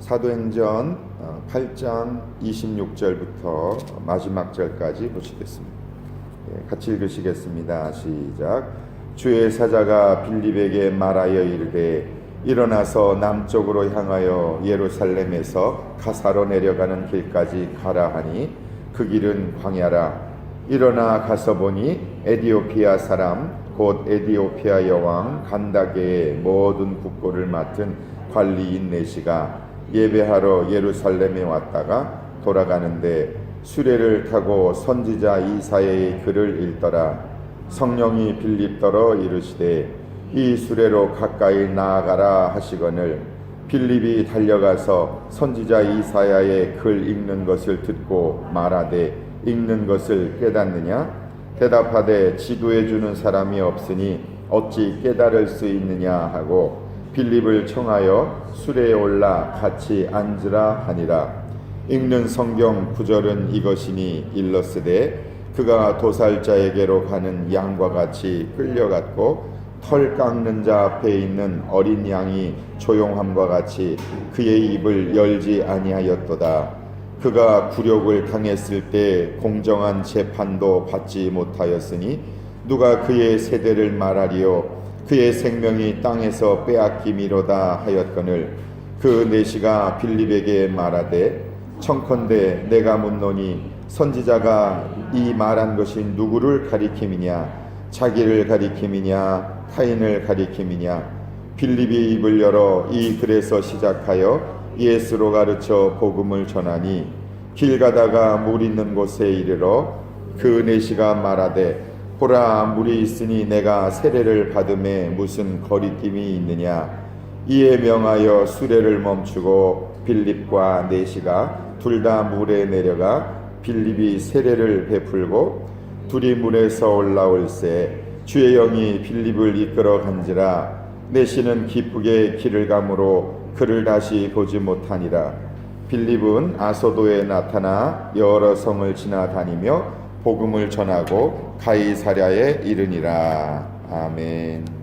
사도행전 8장 26절부터 마지막 절까지 보시겠습니다. 예, 같이 읽으시겠습니다. 시작. 주의 사자가 빌립에게 말하여 이르되 일어나서 남쪽으로 향하여 예루살렘에서 가사로 내려가는 길까지 가라 하니 그 길은 광야라. 일어나 가서 보니 에디오피아 사람 곧 에디오피아 여왕 간다게의 모든 국고를 맡은 관리인 내시가 예배하러 예루살렘에 왔다가 돌아가는데 수레를 타고 선지자 이사야의 글을 읽더라. 성령이 빌립더러 이르시되 이 수레로 가까이 나아가라 하시거늘 빌립이 달려가서 선지자 이사야의 글 읽는 것을 듣고 말하되 읽는 것을 깨닫느냐? 대답하되 지도해 주는 사람이 없으니 어찌 깨달을 수 있느냐? 하고 빌립을 청하여 수레에 올라 같이 앉으라 하니라. 읽는 성경 구절은 이것이니 일러스되 그가 도살자에게로 가는 양과 같이 끌려갔고 털 깎는 자 앞에 있는 어린 양이 조용함과 같이 그의 입을 열지 아니하였도다. 그가 굴욕을 당했을 때 공정한 재판도 받지 못하였으니 누가 그의 세대를 말하리요 그의 생명이 땅에서 빼앗김이로다 하였거늘 그 내시가 빌립에게 말하되 청컨대 내가 묻노니 선지자가 이 말한 것이 누구를 가리킴이냐? 자기를 가리킴이냐? 타인을 가리킴이냐? 빌립이 입을 열어 이 글에서 시작하여 예수로 가르쳐 복음을 전하니 길 가다가 물 있는 곳에 이르러 그 내시가 말하되 보라 물이 있으니 내가 세례를 받음에 무슨 거리낌이 있느냐? 이에 명하여 수레를 멈추고 빌립과 내시가 둘 다 물에 내려가 빌립이 세례를 베풀고 둘이 물에서 올라올새 주의 영이 빌립을 이끌어 간지라. 내시는 기쁘게 길을 가므로 그를 다시 보지 못하니라. 빌립은 아소도에 나타나 여러 성을 지나다니며 복음을 전하고 가이사랴에 이르니라 아멘.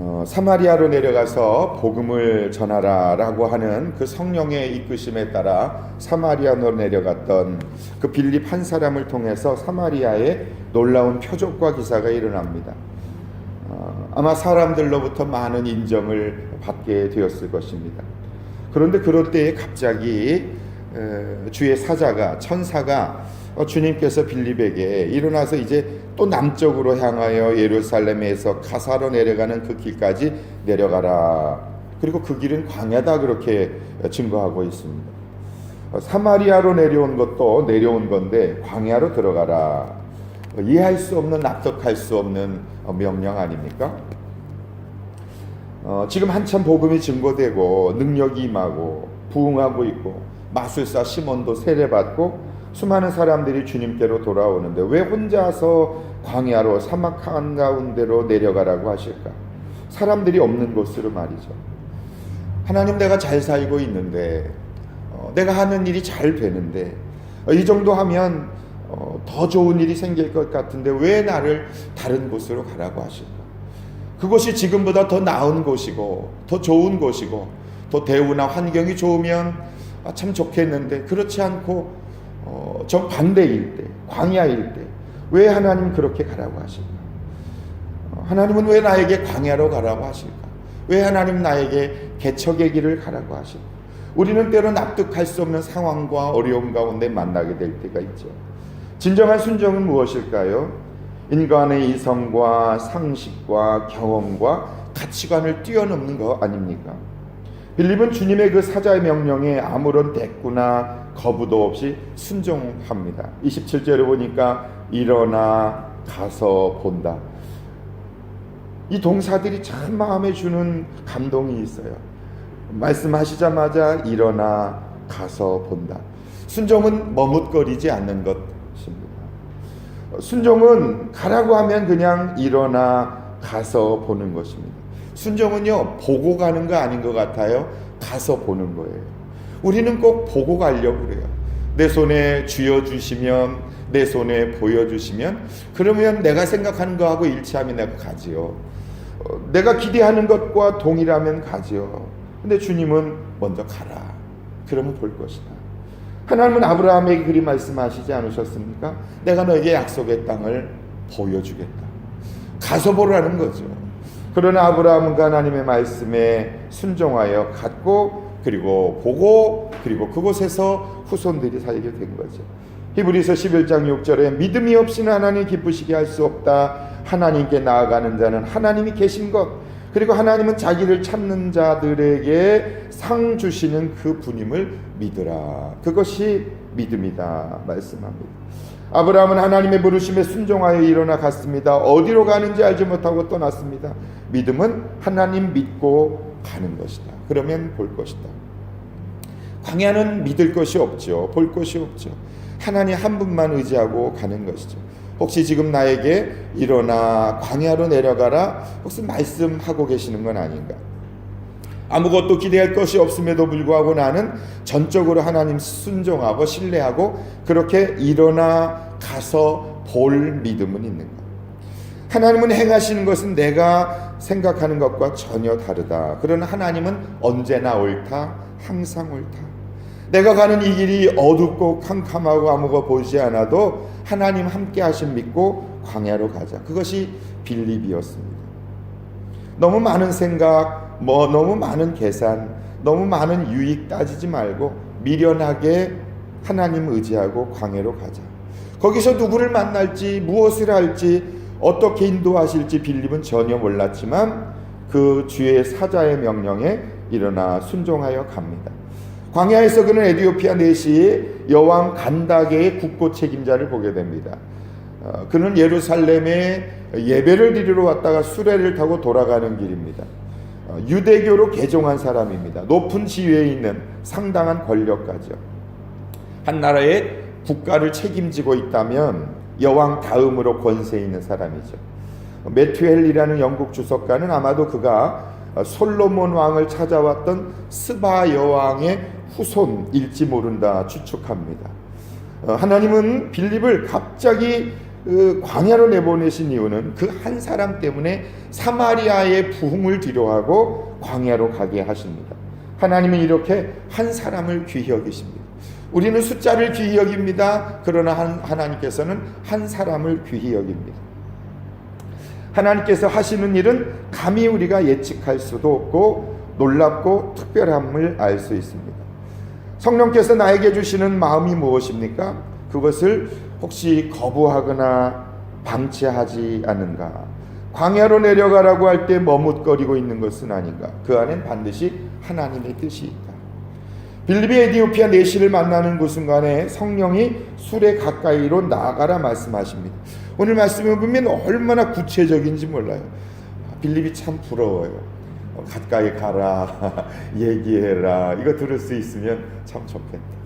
어, 사마리아로 내려가서 복음을 전하라라고 하는 그 성령의 이끄심에 따라 사마리아로 내려갔던 그 빌립 한 사람을 통해서 사마리아에 놀라운 표적과 기사가 일어납니다. 어, 아마 사람들로부터 많은 인정을 받게 되었을 것입니다. 그런데 그럴 때에 갑자기 에, 주의 사자가 천사가 어, 주님께서 빌립에게 일어나서 이제 또 남쪽으로 향하여 예루살렘에서 가사로 내려가는 그 길까지 내려가라. 그리고 그 길은 광야다 그렇게 증거하고 있습니다. 어, 사마리아로 내려온 것도 내려온 건데 광야로 들어가라. 어, 이해할 수 없는 납득할 수 없는 어, 명령 아닙니까? 어, 지금 한참 복음이 증거되고 능력이 임하고 부흥하고 있고 마술사 시몬도 세례받고 수많은 사람들이 주님께로 돌아오는데 왜 혼자서 광야로 사막 한가운데로 내려가라고 하실까? 사람들이 없는 곳으로 말이죠. 하나님 내가 잘 살고 있는데 어, 내가 하는 일이 잘 되는데 어, 이 정도 하면 어, 더 좋은 일이 생길 것 같은데 왜 나를 다른 곳으로 가라고 하실까? 그것이 지금보다 더 나은 곳이고 더 좋은 곳이고 더 대우나 환경이 좋으면 아, 참 좋겠는데 그렇지 않고 어, 정반대일 때 광야일 때 왜 하나님 그렇게 가라고 하실까? 어, 하나님은 왜 나에게 광야로 가라고 하실까? 왜 하나님 나에게 개척의 길을 가라고 하실까? 우리는 때로 납득할 수 없는 상황과 어려움 가운데 만나게 될 때가 있죠. 진정한 순종은 무엇일까요? 인간의 이성과 상식과 경험과 가치관을 뛰어넘는 거 아닙니까? 빌립은 주님의 그 사자의 명령에 아무런 대꾸나 거부도 없이 순종합니다. 27절에 보니까 일어나 가서 본다. 이 동사들이 참 마음에 주는 감동이 있어요. 말씀하시자마자 일어나 가서 본다. 순종은 머뭇거리지 않는 것입니다. 순종은 가라고 하면 그냥 일어나 가서 보는 것입니다. 순종은요, 보고 가는 거 아닌 것 같아요. 가서 보는 거예요. 우리는 꼭 보고 가려고 그래요. 내 손에 쥐어주시면, 내 손에 보여주시면, 그러면 내가 생각하는 거하고 일치하면 내가 가지요. 어, 내가 기대하는 것과 동일하면 가지요. 근데 주님은 먼저 가라. 그러면 볼 것이다. 하나님은 아브라함에게 그리 말씀하시지 않으셨습니까? 내가 너에게 약속의 땅을 보여주겠다. 가서 보라는 거죠. 그러나 아브라함은 그 하나님의 말씀에 순종하여 갔고 그리고 보고 그리고 그곳에서 후손들이 살게 된 거죠. 히브리서 11장 6절에 믿음이 없이는 하나님 기쁘시게 할 수 없다. 하나님께 나아가는 자는 하나님이 계신 것 그리고 하나님은 자기를 찾는 자들에게 상 주시는 그 분임을 믿으라. 그것이 믿음이다 말씀합니다. 아브라함은 하나님의 부르심에 순종하여 일어나 갔습니다. 어디로 가는지 알지 못하고 떠났습니다. 믿음은 하나님 믿고 가는 것이다. 그러면 볼 것이다. 광야는 믿을 것이 없죠. 볼 것이 없죠. 하나님 한 분만 의지하고 가는 것이죠. 혹시 지금 나에게 일어나 광야로 내려가라 혹시 말씀하고 계시는 건 아닌가? 아무것도 기대할 것이 없음에도 불구하고 나는 전적으로 하나님 순종하고 신뢰하고 그렇게 일어나 가서 볼 믿음은 있는가? 하나님은 행하시는 것은 내가 생각하는 것과 전혀 다르다. 그러나 하나님은 언제나 옳다, 항상 옳다. 내가 가는 이 길이 어둡고 캄캄하고 아무거 보이지 않아도 하나님 함께 하심 믿고 광야로 가자. 그것이 빌립이었습니다. 너무 많은 생각, 뭐 너무 많은 계산, 너무 많은 유익 따지지 말고 미련하게 하나님 의지하고 광야로 가자. 거기서 누구를 만날지 무엇을 할지 어떻게 인도하실지 빌립은 전혀 몰랐지만 그 주의 사자의 명령에 일어나 순종하여 갑니다. 광야에서 그는 에디오피아 내시 여왕 간다게의 국고 책임자를 보게 됩니다. 어, 그는 예루살렘에 예배를 드리러 왔다가 수레를 타고 돌아가는 길입니다. 어, 유대교로 개종한 사람입니다. 높은 지위에 있는 상당한 권력가죠. 한 나라의 국가를 책임지고 있다면 여왕 다음으로 권세 있는 사람이죠. 메투엘이라는 영국 주석가는 아마도 그가 솔로몬 왕을 찾아왔던 스바 여왕의 후손일지 모른다 추측합니다. 어, 하나님은 빌립을 갑자기 그 광야로 내보내신 이유는 그 한 사람 때문에 사마리아의 부흥을 뒤로하고 광야로 가게 하십니다. 하나님은 이렇게 한 사람을 귀히 여기십니다. 우리는 숫자를 귀히 여깁니다. 그러나 하나님께서는 한 사람을 귀히 여깁니다. 하나님께서 하시는 일은 감히 우리가 예측할 수도 없고 놀랍고 특별함을 알 수 있습니다. 성령께서 나에게 주시는 마음이 무엇입니까? 그것을 혹시 거부하거나 방치하지 않은가? 광야로 내려가라고 할 때 머뭇거리고 있는 것은 아닌가? 그 안엔 반드시 하나님의 뜻이 있다. 빌립이 에디오피아 내시를 만나는 그 순간에 성령이 술에 가까이로 나아가라 말씀하십니다. 오늘 말씀을 보면 얼마나 구체적인지 몰라요. 빌립이 참 부러워요. 어, 가까이 가라, 얘기해라. 이거 들을 수 있으면 참 좋겠다.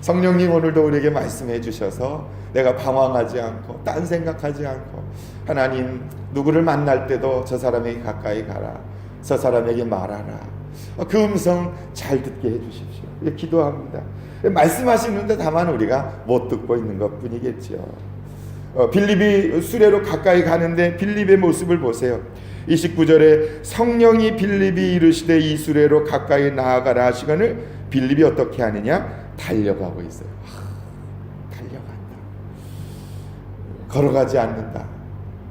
성령님 오늘도 우리에게 말씀해 주셔서 내가 방황하지 않고 딴 생각하지 않고 하나님 누구를 만날 때도 저 사람에게 가까이 가라. 저 사람에게 말하라. 어, 그 음성 잘 듣게 해 주십시오. 예, 기도합니다. 말씀하시는데 다만 우리가 못 듣고 있는 것 뿐이겠죠. 어, 빌립이 수레로 가까이 가는데 빌립의 모습을 보세요. 29절에 성령이 빌립이 이르시되 이 수레로 가까이 나아가라 하시거늘 빌립이 어떻게 하느냐? 달려가고 있어요. 하, 달려간다. 걸어가지 않는다.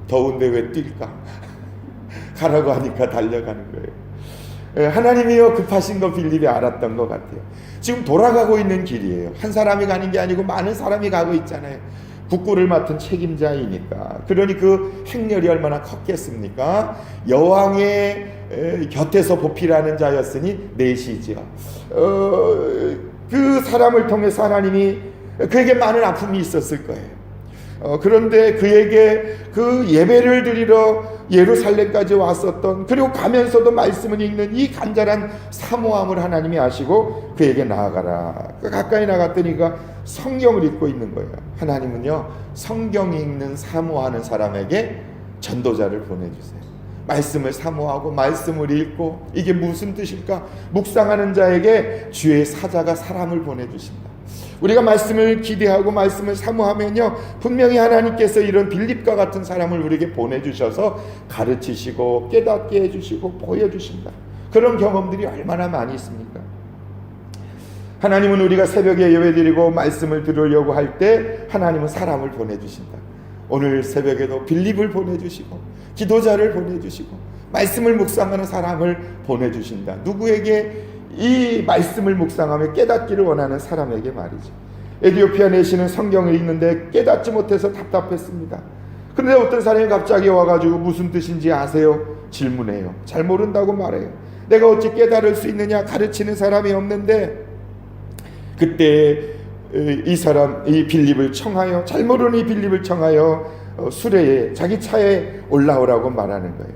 더운데 왜 뛸까? 가라고 하니까 달려가는 거예요. 예, 하나님이요 급하신 거 빌립이 알았던 것 같아요. 지금 돌아가고 있는 길이에요. 한 사람이 가는 게 아니고 많은 사람이 가고 있잖아요. 국구를 맡은 책임자이니까. 그러니 그 행렬이 얼마나 컸겠습니까? 여왕의 곁에서 보필하는 자였으니 내시지요. 어, 그 사람을 통해서 하나님이 그에게 많은 아픔이 있었을 거예요. 어, 그런데 그에게 그 예배를 드리러 예루살렘까지 왔었던 그리고 가면서도 말씀을 읽는 이 간절한 사모함을 하나님이 아시고 그에게 나아가라. 그 가까이 나갔더니가 성경을 읽고 있는 거예요. 하나님은요 성경 읽는 사모하는 사람에게 전도자를 보내주세요. 말씀을 사모하고 말씀을 읽고 이게 무슨 뜻일까? 묵상하는 자에게 주의 사자가 사람을 보내주신다. 우리가 말씀을 기대하고 말씀을 사모하면요 분명히 하나님께서 이런 빌립과 같은 사람을 우리에게 보내주셔서 가르치시고 깨닫게 해주시고 보여주신다. 그런 경험들이 얼마나 많이 있습니까? 하나님은 우리가 새벽에 예배드리고 말씀을 들으려고 할 때 하나님은 사람을 보내주신다. 오늘 새벽에도 빌립을 보내주시고 기도자를 보내주시고 말씀을 묵상하는 사람을 보내주신다. 누구에게 이 말씀을 묵상하며 깨닫기를 원하는 사람에게 말이죠. 에디오피아 내시는 성경을 읽는데 깨닫지 못해서 답답했습니다. 그런데 어떤 사람이 갑자기 와가지고 무슨 뜻인지 아세요? 질문해요. 잘 모른다고 말해요. 내가 어찌 깨달을 수 있느냐 가르치는 사람이 없는데 그때 이 사람 이 빌립을 청하여 잘 모르는 이 빌립을 청하여 어, 수레에 자기 차에 올라오라고 말하는 거예요.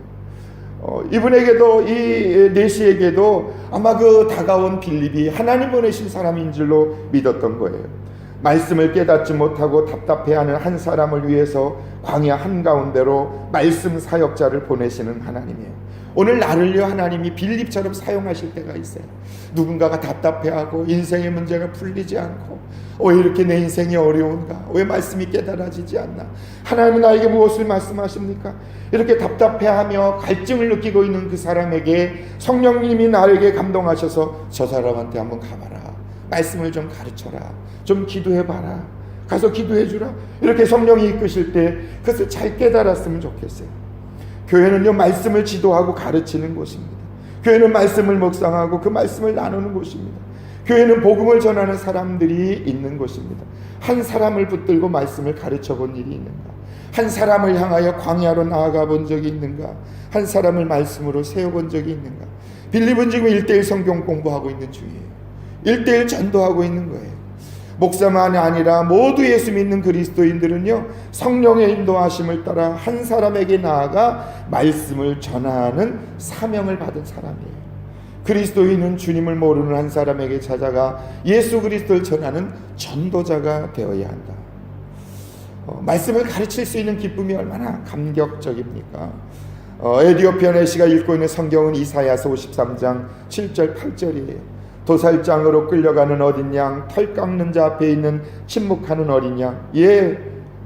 어, 이분에게도 이 내시에게도 아마 그 다가온 빌립이 하나님 보내신 사람인 줄로 믿었던 거예요. 말씀을 깨닫지 못하고 답답해하는 한 사람을 위해서 광야 한가운데로 말씀 사역자를 보내시는 하나님이에요. 오늘 나를요 하나님이 빌립처럼 사용하실 때가 있어요. 누군가가 답답해하고 인생의 문제가 풀리지 않고 왜 이렇게 내 인생이 어려운가? 왜 말씀이 깨달아지지 않나? 하나님은 나에게 무엇을 말씀하십니까? 이렇게 답답해하며 갈증을 느끼고 있는 그 사람에게 성령님이 나에게 감동하셔서 저 사람한테 한번 가봐라. 말씀을 좀 가르쳐라. 좀 기도해봐라. 가서 기도해주라. 이렇게 성령이 이끄실 때 그것을 잘 깨달았으면 좋겠어요. 교회는요, 말씀을 지도하고 가르치는 곳입니다. 교회는 말씀을 묵상하고 그 말씀을 나누는 곳입니다. 교회는 복음을 전하는 사람들이 있는 곳입니다. 한 사람을 붙들고 말씀을 가르쳐 본 일이 있는가? 한 사람을 향하여 광야로 나아가 본 적이 있는가? 한 사람을 말씀으로 세워 본 적이 있는가? 빌립은 지금 일대일 성경 공부하고 있는 중이에요. 일대일 전도하고 있는 거예요. 목사만이 아니라 모두 예수 믿는 그리스도인들은요 성령의 인도하심을 따라 한 사람에게 나아가 말씀을 전하는 사명을 받은 사람이에요. 그리스도인은 주님을 모르는 한 사람에게 찾아가 예수 그리스도를 전하는 전도자가 되어야 한다. 어, 말씀을 가르칠 수 있는 기쁨이 얼마나 감격적입니까? 어, 에디오피아 내시가 읽고 있는 성경은 이사야서 53장 7절 8절이에요. 도살장으로 끌려가는 어린 양, 털 깎는 자 앞에 있는 침묵하는 어린 양, 예,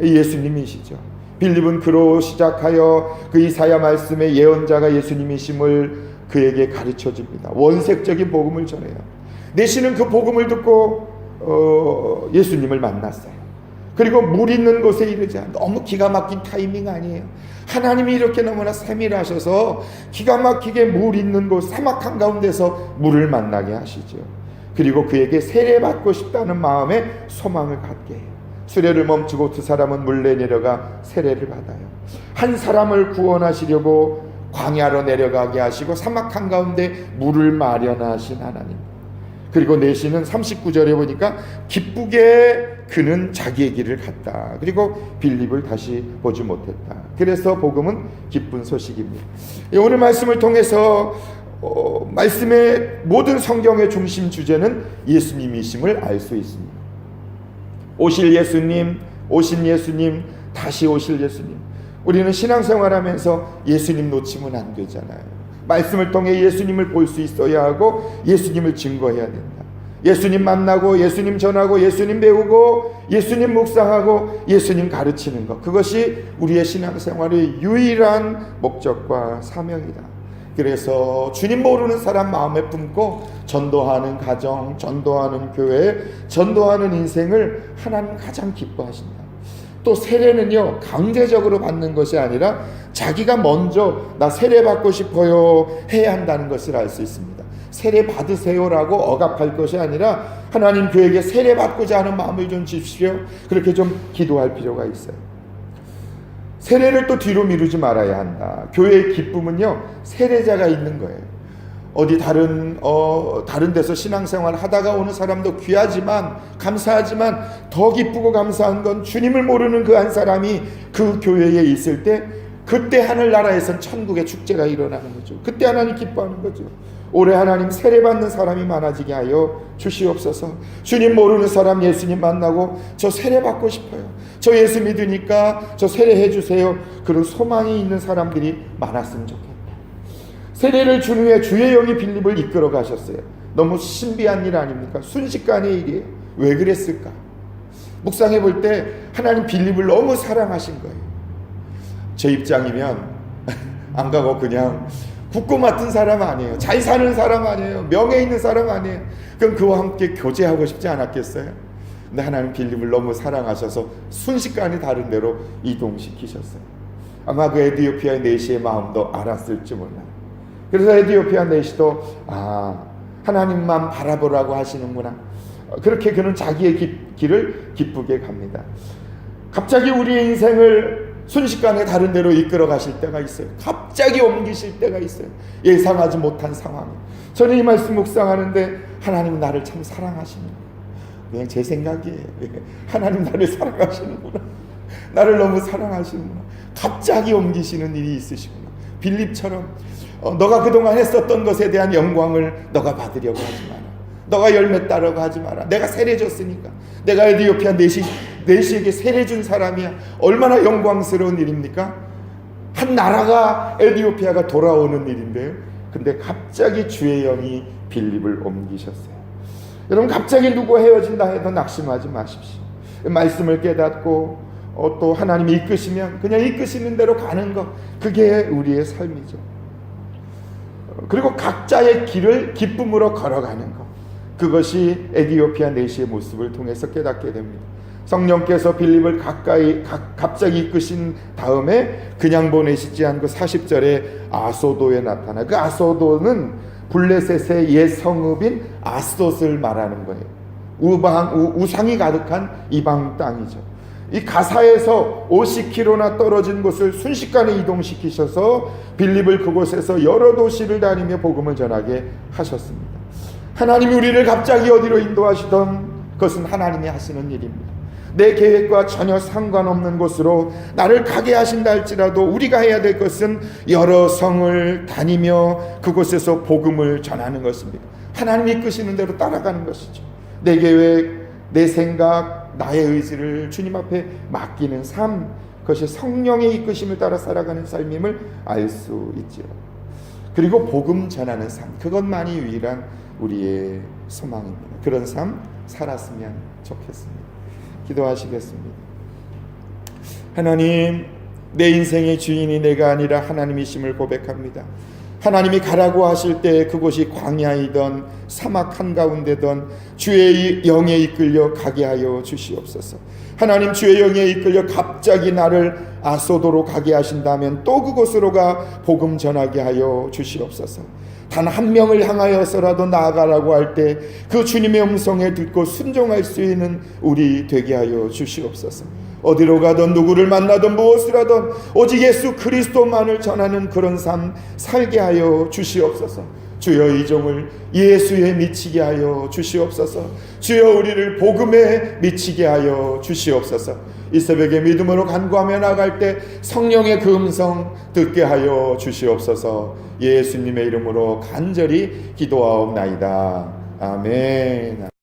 예수님이시죠. 빌립은 그로 시작하여 그 이사야 말씀의 예언자가 예수님이심을 그에게 가르쳐 줍니다. 원색적인 복음을 전해요. 내시는 그 복음을 듣고 어, 예수님을 만났어요. 그리고 물 있는 곳에 이르자 너무 기가 막힌 타이밍 아니에요. 하나님이 이렇게 너무나 세밀하셔서 기가 막히게 물 있는 곳 사막 한가운데서 물을 만나게 하시죠. 그리고 그에게 세례 받고 싶다는 마음에 소망을 갖게 해요. 수레를 멈추고 두 사람은 물에 내려가 세례를 받아요. 한 사람을 구원하시려고 광야로 내려가게 하시고 사막 한가운데 물을 마련하신 하나님. 그리고 내시는 39절에 보니까 기쁘게 그는 자기의 길을 갔다. 그리고 빌립을 다시 보지 못했다. 그래서 복음은 기쁜 소식입니다. 오늘 말씀을 통해서 어, 말씀의 모든 성경의 중심 주제는 예수님이심을 알 수 있습니다. 오실 예수님, 오신 예수님, 다시 오실 예수님. 우리는 신앙생활하면서 예수님 놓치면 안 되잖아요. 말씀을 통해 예수님을 볼 수 있어야 하고 예수님을 증거해야 된다. 예수님 만나고 예수님 전하고 예수님 배우고 예수님 묵상하고 예수님 가르치는 것. 그것이 우리의 신앙생활의 유일한 목적과 사명이다. 그래서 주님 모르는 사람 마음에 품고 전도하는 가정, 전도하는 교회, 전도하는 인생을 하나님 가장 기뻐하신다. 또 세례는요 강제적으로 받는 것이 아니라 자기가 먼저 나 세례 받고 싶어요 해야 한다는 것을 알 수 있습니다. 세례 받으세요라고 억압할 것이 아니라 하나님 그에게 세례 받고자 하는 마음을 좀 주십시오. 그렇게 좀 기도할 필요가 있어요. 세례를 또 뒤로 미루지 말아야 한다. 교회의 기쁨은요 세례자가 있는 거예요. 어디 다른 어 다른 데서 신앙생활 하다가 오는 사람도 귀하지만 감사하지만 더 기쁘고 감사한 건 주님을 모르는 그 한 사람이 그 교회에 있을 때 그때 하늘나라에선 천국의 축제가 일어나는 거죠. 그때 하나님 기뻐하는 거죠. 올해 하나님 세례 받는 사람이 많아지게 하여 주시옵소서. 주님 모르는 사람 예수님 만나고 저 세례 받고 싶어요. 저 예수 믿으니까 저 세례해 주세요. 그런 소망이 있는 사람들이 많았으면 좋겠다. 세례를 준 후에 주의 영이 빌립을 이끌어 가셨어요. 너무 신비한 일 아닙니까? 순식간의 일이에요. 왜 그랬을까? 묵상해 볼 때 하나님 빌립을 너무 사랑하신 거예요. 제 입장이면 안 가고 그냥 붙고 맡은 사람 아니에요. 잘 사는 사람 아니에요. 명예 있는 사람 아니에요. 그럼 그와 함께 교제하고 싶지 않았겠어요? 근데 하나님 빌립을 너무 사랑하셔서 순식간에 다른 데로 이동시키셨어요. 아마 그 에디오피아의 내시의 마음도 알았을지 몰라요. 그래서 에디오피아 내시도 아 하나님만 바라보라고 하시는구나. 그렇게 그는 자기의 기- 길을 기쁘게 갑니다. 갑자기 우리의 인생을 순식간에 다른 데로 이끌어 가실 때가 있어요. 갑자기 옮기실 때가 있어요. 예상하지 못한 상황. 저는 이 말씀 묵상하는데 하나님 나를 참 사랑하시는 그냥 제 생각이에요. 하나님 나를 사랑하시는구나. 나를 너무 사랑하시는구나. 갑자기 옮기시는 일이 있으시구나. 빌립처럼 어, 너가 그동안 했었던 것에 대한 영광을 너가 받으려고 하지 마라. 너가 열매 따라고 하지 마라. 내가 세례 줬으니까. 내가 에디오피아 내시 내시에게 세례 준 사람이야. 얼마나 영광스러운 일입니까? 한 나라가 에디오피아가 돌아오는 일인데요. 근데 갑자기 주의 영이 빌립을 옮기셨어요. 여러분 갑자기 누구 헤어진다 해도 낙심하지 마십시오. 말씀을 깨닫고 어, 또 하나님이 이끄시면 그냥 이끄시는 대로 가는 것 그게 우리의 삶이죠. 어, 그리고 각자의 길을 기쁨으로 걸어가는 것 그것이 에디오피아 내시의 모습을 통해서 깨닫게 됩니다. 성령께서 빌립을 가까이 가, 갑자기 이끄신 다음에 그냥 보내시지 않고 40절에 아소도에 나타나 그 아소도는 블레셋의 옛 성읍인 아스돗을 말하는 거예요. 우방 우, 우상이 가득한 이방 땅이죠. 이 가사에서 50km나 떨어진 곳을 순식간에 이동시키셔서 빌립을 그곳에서 여러 도시를 다니며 복음을 전하게 하셨습니다. 하나님이 우리를 갑자기 어디로 인도하시던 그것은 하나님이 하시는 일입니다. 내 계획과 전혀 상관없는 곳으로 나를 가게 하신다 할지라도 우리가 해야 될 것은 여러 성을 다니며 그곳에서 복음을 전하는 것입니다. 하나님이 이끄시는 대로 따라가는 것이죠. 내 계획, 내 생각, 나의 의지를 주님 앞에 맡기는 삶, 그것이 성령의 이끄심을 따라 살아가는 삶임을 알 수 있지요. 그리고 복음 전하는 삶, 그것만이 유일한 우리의 소망입니다. 그런 삶 살았으면 좋겠습니다. 기도하시겠습니다. 하나님, 내 인생의 주인이 내가 아니라 하나님이심을 고백합니다. 하나님이 가라고 하실 때 그곳이 광야이던 사막 한가운데던 주의 영에 이끌려 가게 하여 주시옵소서. 하나님 주의 영에 이끌려 갑자기 나를 아소도로 가게 하신다면 또 그곳으로 가 복음 전하게 하여 주시옵소서. 단 한 명을 향하여서라도 나아가라고 할 때 그 주님의 음성에 듣고 순종할 수 있는 우리 되게 하여 주시옵소서. 어디로 가든 누구를 만나든 무엇을 하든 오직 예수 그리스도만을 전하는 그런 삶 살게 하여 주시옵소서. 주여 이 종을 예수에 미치게 하여 주시옵소서. 주여 우리를 복음에 미치게 하여 주시옵소서. 이 새벽에 믿음으로 간구하며 나갈 때 성령의 그 음성 듣게 하여 주시옵소서. 예수님의 이름으로 간절히 기도하옵나이다. 아멘.